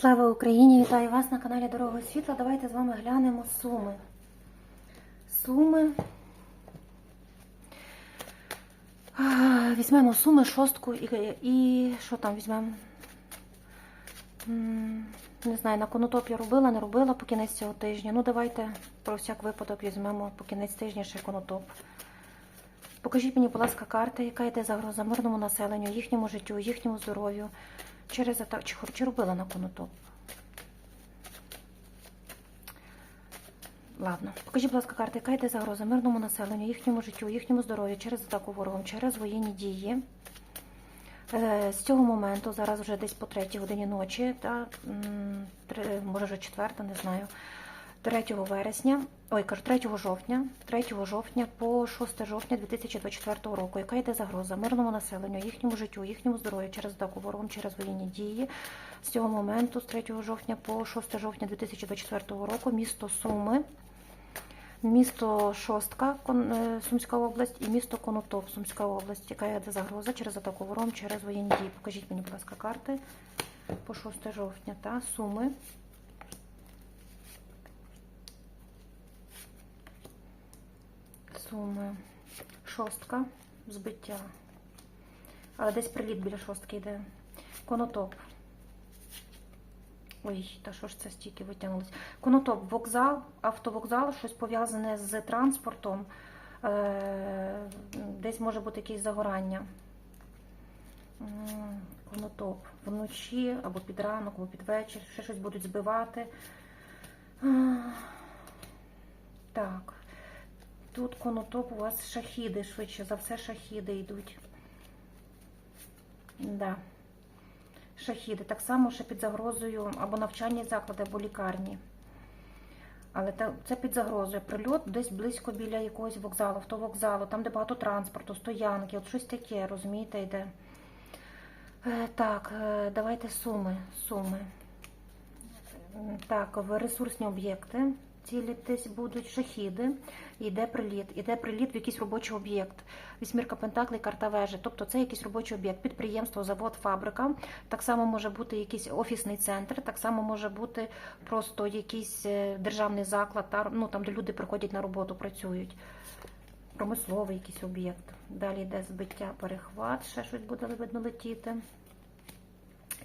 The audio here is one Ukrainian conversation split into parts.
Слава Україні! Вітаю вас на каналі Дорога Світла. Давайте з вами глянемо суми. Суми. Візьмемо суми, шостку і, і що там візьмемо? Не знаю, на конотоп я робила, не робила по кінець цього тижня. Ну, давайте про всяк випадок візьмемо по кінець тижня ще конотоп. Покажіть мені, будь ласка, карти, яка йде загроза мирному населенню, їхньому життю, їхньому здоров'ю. Через атаку. Чи, чи робила на конотоп? Ладно, покажіть, будь ласка, карти, яка йде загроза мирному населенню, їхньому життю, їхньому здоров'ю через атаку ворогом, через воєнні дії. Е, З цього моменту, зараз вже десь по третій годині ночі, та, може вже четверта, не знаю. 3 вересня, ой, кажу, 3 жовтня, 3 жовтня по 6 жовтня 2024 року, яка йде загроза мирному населенню, їхньому життю, їхньому здоров'ю через атаку ворогом, через воєнні дії. З цього моменту, з 3 жовтня по 6 жовтня 2024 року, місто Суми, місто Шостка, е, Сумська область і місто Конотоп, Сумська область, яка йде загроза через атаку ворогом, через воєнні дії. Покажіть мені, будь ласка, карти по 6 жовтня та Суми. Суми. Шостка. Збиття. Але десь приліт біля шостки йде. Конотоп. Ой, та що ж це стільки витягнулось? Конотоп, вокзал, автовокзал, щось пов'язане з транспортом. Е, Десь може бути якесь загорання. Конотоп. Вночі або під ранок, або під вечір. Ще щось будуть збивати. Так. Тут конотоп у вас шахіди, швидше за все шахіди йдуть. Да. Шахіди. Так само ще під загрозою або навчальні заклади, або лікарні. Але це під загрозою. Прильот десь близько біля якогось вокзалу, автовокзалу, там, де багато транспорту, стоянки, от щось таке, розумієте, йде. Е, Так, е, давайте суми. Суми. Так, ресурсні об'єкти цілитись будуть шахіди, йде приліт, іде приліт в якийсь робочий об'єкт. Вісьмірка Пентаклей, карта вежі. Тобто це якийсь робочий об'єкт, підприємство, завод, фабрика. Так само може бути якийсь офісний центр, так само може бути просто якийсь е, державний заклад, ну, там, де люди приходять на роботу, працюють. Промисловий якийсь об'єкт. Далі йде збиття, перехват, ще щось буде видно летіти.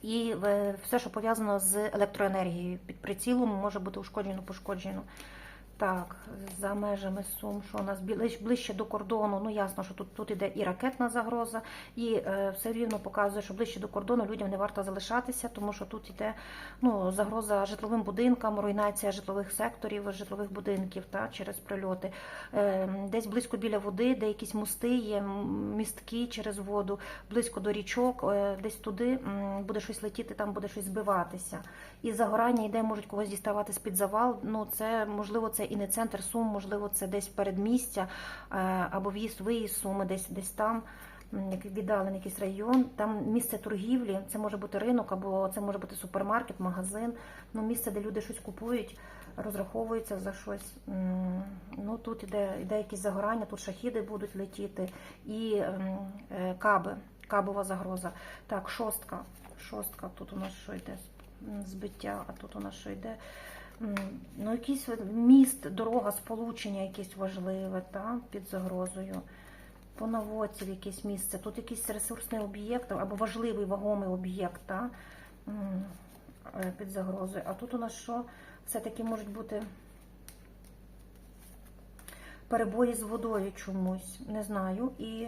І е, все, що пов'язано з електроенергією. Під прицілом може бути ушкоджено, пошкоджено. Так, за межами Сум, що у нас ближче до кордону, ну ясно, що тут, тут іде і ракетна загроза, і е, все рівно показує, що ближче до кордону людям не варто залишатися, тому що тут іде ну, загроза житловим будинкам, руйнація житлових секторів, житлових будинків та, через прильоти. Е, десь близько біля води, де якісь мости є, містки через воду, близько до річок, е, десь туди буде щось летіти, там буде щось збиватися. І загорання йде, можуть когось діставати з-під завал. Ну, це можливо, це і не центр Сум, можливо, це десь передмістя е, або в'їзд, виїзд Суми, десь десь там. Віддалений якийсь район, там місце торгівлі, це може бути ринок, або це може бути супермаркет, магазин, ну місце, де люди щось купують, розраховуються за щось. Ну тут іде, іде якісь загорання, тут шахіди будуть летіти і е, каби, кабова загроза. Так, шостка. Шостка, тут у нас що йде? Збиття, а тут у нас що йде? Ну, якийсь міст, дорога, сполучення якесь важливе, та, під загрозою. По наводці якесь місце. Тут якийсь ресурсний об'єкт або важливий вагомий об'єкт та, е, під загрозою. А тут у нас що? Все-таки можуть бути перебої з водою чомусь, не знаю. І,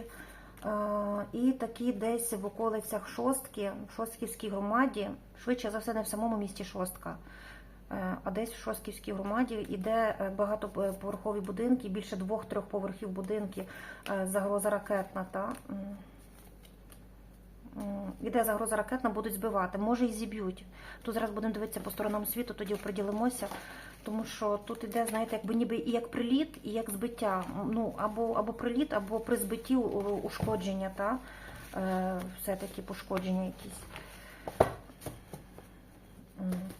е, і такі десь в околицях шостки, в Шостківській громаді, швидше за все, не в самому місті Шостка. Е, А десь в Шостківській громаді іде е, багатоповерхові будинки, більше двох-трьох поверхів будинки, е, загроза ракетна. Та? Іде загроза ракетна, будуть збивати. Може і зіб'ють. Тут зараз будемо дивитися по сторонам світу, тоді приділимося. Тому що тут іде, знаєте, якби ніби і як приліт, і як збиття. Ну, або, або приліт, або при збитті ушкодження, та? Все-таки пошкодження якісь.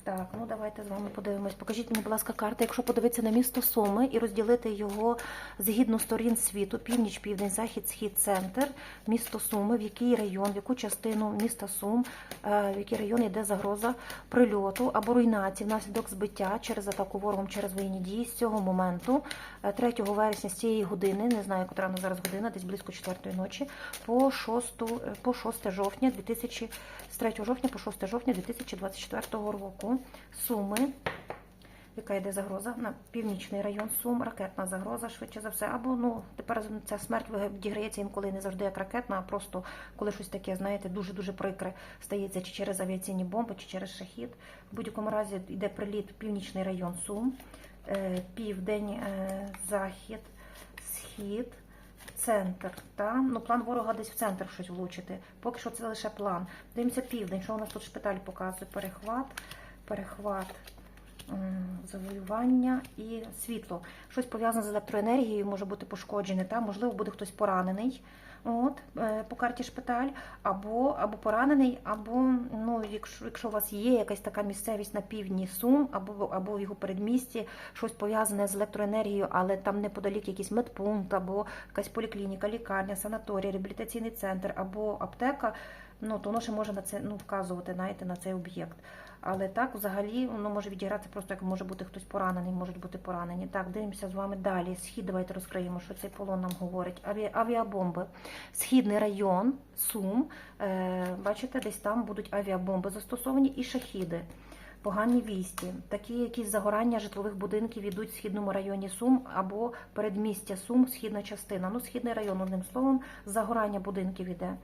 Так, ну давайте з вами подивимось. Покажіть мені, будь ласка, карти. Якщо подивитися на місто Суми і розділити його згідно сторін світу, північ, південь, захід, схід, центр, місто Суми, в який район, в яку частину міста Сум, е, в який район йде загроза прильоту або руйнації внаслідок збиття через атаку ворогом через воєнні дії з цього моменту, е, 3 вересня з цієї години, не знаю, котра на зараз година, десь близько 4 ночі, по 6, е, по 6 жовтня 2000, з 3 жовтня по 6 жовтня 2024 року. Суми, яка йде загроза на північний район Сум, ракетна загроза, швидше за все. Або ну тепер ця смерть відіграється інколи не завжди як ракетна, а просто коли щось таке, знаєте, дуже дуже прикре стається чи через авіаційні бомби, чи через шахід. В будь-якому разі йде приліт північний район Сум, е, південь, е, захід, схід. Центр, та ну план ворога десь в центр щось влучити. Поки що це лише план. Дивимося південь. Що у нас тут шпиталь показує? Перехват, перехват, завоювання і світло. Щось пов'язане з електроенергією, може бути пошкоджене, та можливо буде хтось поранений. От е, по карті шпиталь, або або поранений, або ну, якщо якщо у вас є якась така місцевість на півдні Сум, або або в його передмісті, щось пов'язане з електроенергією, але там неподалік якийсь медпункт, або якась поліклініка, лікарня, санаторій, реабілітаційний центр, або аптека, ну то воно ще може на це ну, вказувати знаєте, на цей об'єкт. Але так, взагалі, воно може відігратися просто як може бути хтось поранений, можуть бути поранені. Так, дивимося з вами далі. Схід, давайте розкриємо, що цей полон нам говорить. Аві... Авіабомби. Східний район, Сум. Е, бачите, десь там будуть авіабомби застосовані і шахіди. Погані вісті. Такі якісь загорання житлових будинків ідуть в східному районі Сум або передмістя Сум, східна частина. Ну, східний район, одним словом, загорання будинків іде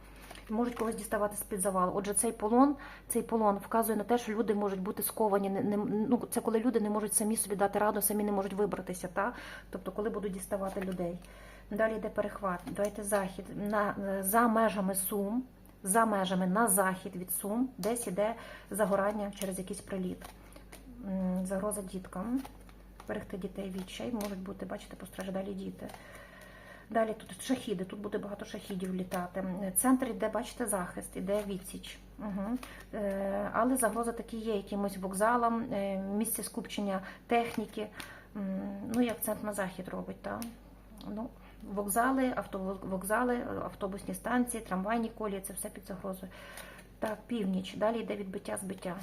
можуть когось діставати з-під завалу. Отже, цей полон, цей полон вказує на те, що люди можуть бути сковані. Не, не, ну, це коли люди не можуть самі собі дати раду, самі не можуть вибратися. Та? Тобто, коли будуть діставати людей. Далі йде перехват. Давайте захід на, за межами Сум, за межами на захід від Сум, десь іде загорання через якийсь приліт. Загроза діткам. Берегти дітей відчай, можуть бути, бачите, постраждалі діти. Далі тут шахіди, тут буде багато шахідів літати. Центр іде, бачите, захист, іде відсіч. Угу. Але загроза такі є якимось вокзалам, е, місце скупчення техніки. Ну, і акцент на захід робить. Та? Ну, вокзали, автовокзали, автобусні станції, трамвайні колії це все під загрозою. Так, північ. Далі йде відбиття збиття.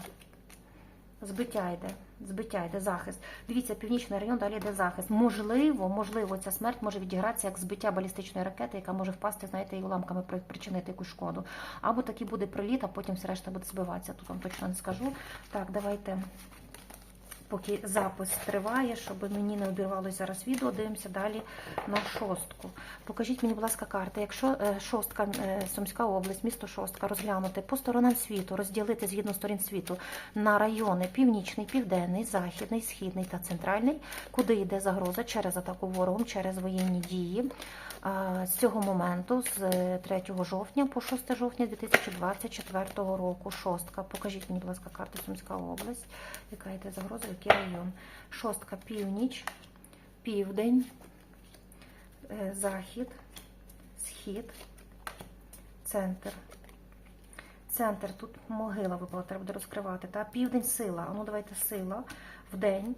Збиття йде, збиття йде захист. Дивіться, північний район далі йде захист. Можливо, можливо, ця смерть може відігратися як збиття балістичної ракети, яка може впасти, знаєте, і уламками при- причинити якусь шкоду. Або такий буде приліт, а потім все решта буде збиватися. Тут вам точно не скажу. Так, давайте. Поки запис триває, щоб мені не обірвалося зараз відео, дивимося далі на шостку. Покажіть мені, будь ласка, карти. Якщо е, шостка, е, Сумська область, місто Шостка розглянути по сторонам світу, розділити згідно сторін світу на райони північний, південний, західний, східний та центральний, куди йде загроза через атаку ворогом, через воєнні дії. З цього моменту, з 3 жовтня по 6 жовтня 2024 року, шостка. Покажіть мені, будь ласка, карту Сумська область, яка йде загроза, який район. Шостка північ, південь, е, захід, схід, центр. Центр, тут могила випала, треба буде розкривати. Та південь сила. Ну давайте сила в день.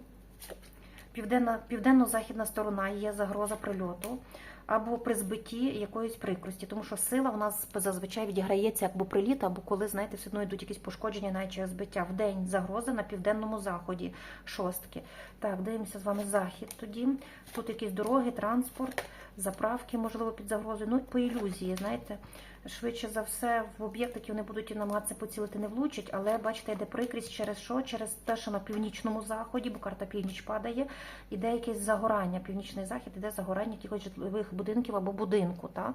Південно-західна сторона є загроза прильоту або при збитті якоїсь прикрості, тому що сила у нас зазвичай відіграється або приліт, або коли, знаєте, все одно йдуть якісь пошкодження, через збиття. В день загроза на південному заході шостки. Так, дивимося з вами захід тоді. Тут якісь дороги, транспорт, заправки, можливо, під загрозою. Ну, по ілюзії, знаєте, швидше за все, в об'єкт, які вони будуть намагатися поцілити, не влучать, але бачите, йде прикрість через що? Через те, що на північному заході, бо карта північ падає, іде якесь загорання. Північний захід іде загорання якихось житлових будинків або будинку. Та?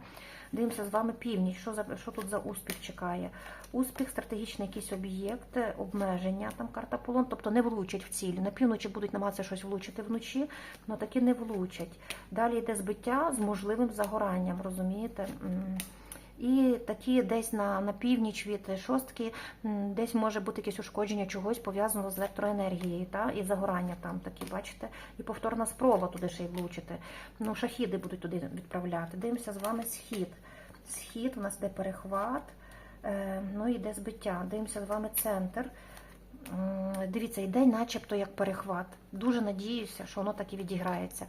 Дивимося з вами північ. Що за що тут за успіх чекає? Успіх, стратегічний якийсь об'єкт, обмеження, там карта полон, тобто не влучать в ціль. На півночі будуть намагатися щось влучити вночі, але таки не влучать. Далі йде збиття з можливим загоранням, розумієте? І такі десь на, на північ від шостки, десь може бути якесь ушкодження чогось пов'язаного з електроенергією, та, і загорання там такі, бачите, і повторна спроба туди ще й влучити. Ну, шахіди будуть туди відправляти. Дивимося з вами схід. Схід, у нас йде перехват, е, ну і йде збиття. Дивимося з вами центр. Дивіться, йде начебто як перехват. Дуже надіюся, що воно так і відіграється.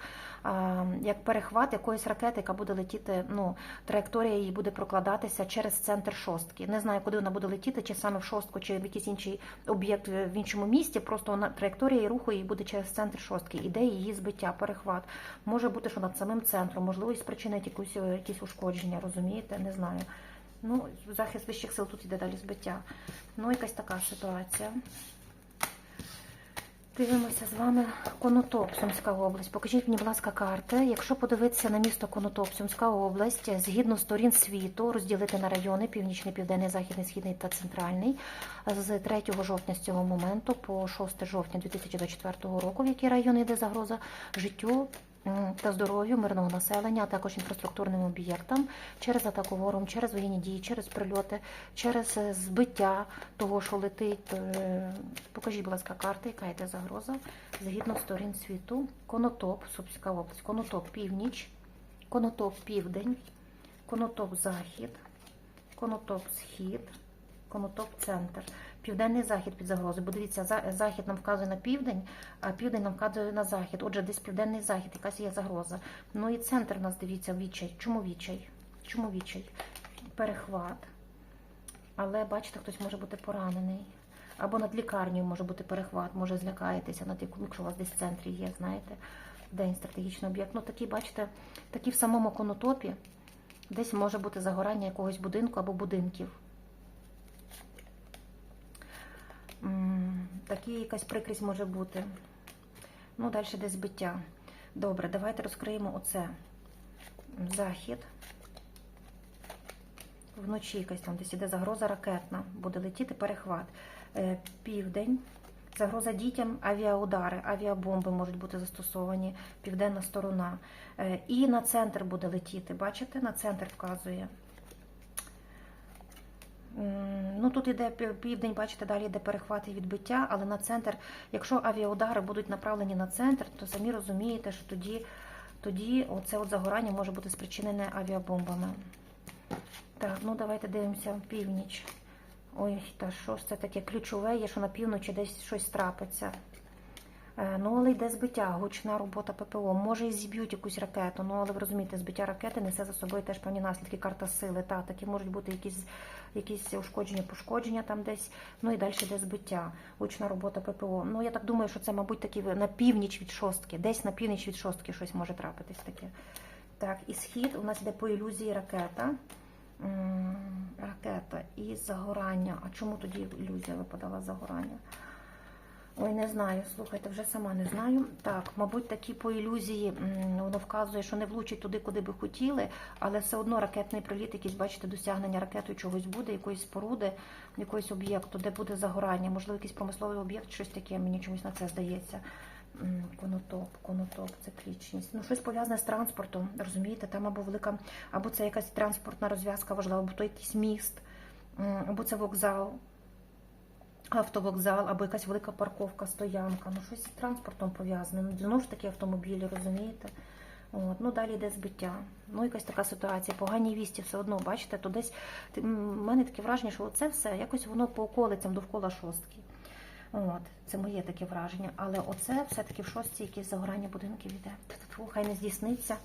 Як перехват якоїсь ракети, яка буде летіти, ну, траєкторія її буде прокладатися через центр шостки. Не знаю, куди вона буде летіти, чи саме в шостку, чи в якийсь інший об'єкт в іншому місті. Просто вона траєкторія руху її буде через центр шостки. Іде її збиття, перехват. Може бути, що над самим центром, можливо, і спричинить якусь, якісь ушкодження, розумієте? Не знаю. Ну, захист вищих сил тут іде далі збиття. Ну, якась така ситуація. Дивимося з вами Конотоп, Сумська область. Покажіть мені, будь ласка, карти. Якщо подивитися на місто Конотоп, Сумська область, згідно сторін світу, розділити на райони північний, південний, західний, східний та центральний з 3 жовтня з цього моменту по 6 жовтня 2024 року, в які райони йде загроза життю та здоров'ю мирного населення, а також інфраструктурним об'єктам через атаку ворогом, через воєнні дії, через прильоти, через е, збиття того, що летить. Е, Покажіть, будь ласка, карти, яка йде загроза згідно сторін світу. Конотоп, Сумська область, Конотоп північ, Конотоп південь, Конотоп захід, Конотоп схід, Конотоп центр. Південний захід під загрозою. Бо дивіться, захід нам вказує на південь, а південь нам вказує на захід. Отже, десь південний захід, якась є загроза. Ну і центр у нас дивіться відчай. Чому відчай? Чому відчай? Перехват. Але бачите, хтось може бути поранений. Або над лікарнею може бути перехват, може злякаєтеся, над яку- якщо у вас десь в центрі є, знаєте, день стратегічний об'єкт. Ну такі, бачите, такі в самому конотопі десь може бути загорання якогось будинку або будинків. Такі якась прикрість може бути. Ну, далі десь збиття. Добре, давайте розкриємо оце. Захід. Вночі якась там десь іде загроза ракетна. Буде летіти перехват. Е, Південь. Загроза дітям, авіаудари, авіабомби можуть бути застосовані, південна сторона. Е, І на центр буде летіти. Бачите, на центр вказує. Ну тут іде південь, бачите, далі йде перехват і відбиття, але на центр, якщо авіаудари будуть направлені на центр, то самі розумієте, що тоді, тоді оце от загорання може бути спричинене авіабомбами. Так, ну давайте дивимося північ. Ой, та що ж це таке ключове є, що на півночі десь щось трапиться. Е, Ну, але йде збиття, гучна робота ППО. Може і зіб'ють якусь ракету, ну але ви розумієте, збиття ракети несе за собою теж певні наслідки, карта сили. Та, такі можуть бути якісь, якісь ушкодження, пошкодження там десь. Ну і далі йде збиття, гучна робота ППО. Ну я так думаю, що це, мабуть, такі на північ від шостки, десь на північ від шостки щось може трапитись таке. Так, і схід у нас йде по ілюзії ракета. Ракета і загорання. А чому тоді ілюзія випадала загорання? Ой, не знаю, слухайте, вже сама не знаю. Так, мабуть, такі по ілюзії воно вказує, що не влучить туди, куди би хотіли, але все одно ракетний приліт, якийсь, бачите, досягнення ракетою чогось буде, якоїсь споруди, якогось об'єкту, де буде загорання, можливо, якийсь промисловий об'єкт, щось таке, мені чомусь на це здається. Конотоп, конотоп, циклічність. Ну, щось пов'язане з транспортом, розумієте, там або велика, або це якась транспортна розв'язка важлива, або то якийсь міст, або це вокзал автовокзал або якась велика парковка, стоянка, ну щось з транспортом пов'язане. Ну, знову ж таки автомобілі, розумієте? От, ну далі йде збиття. Ну, якась така ситуація. Погані вісті все одно, бачите, то десь в мене таке враження, що це все якось воно по околицям довкола шостки. От, це моє таке враження. Але оце все-таки в шостці якесь загорання будинків іде. Хай не здійсниться.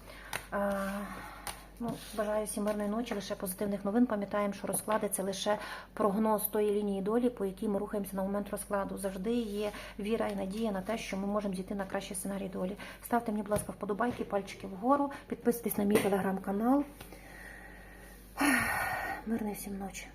Ну, бажаю всім мирної ночі, лише позитивних новин. Пам'ятаємо, що розклади це лише прогноз тої лінії долі, по якій ми рухаємося на момент розкладу. Завжди є віра і надія на те, що ми можемо зійти на кращий сценарій долі. Ставте мені, будь ласка, вподобайки, пальчики вгору, підписуйтесь на мій телеграм-канал. Мирної всім ночі.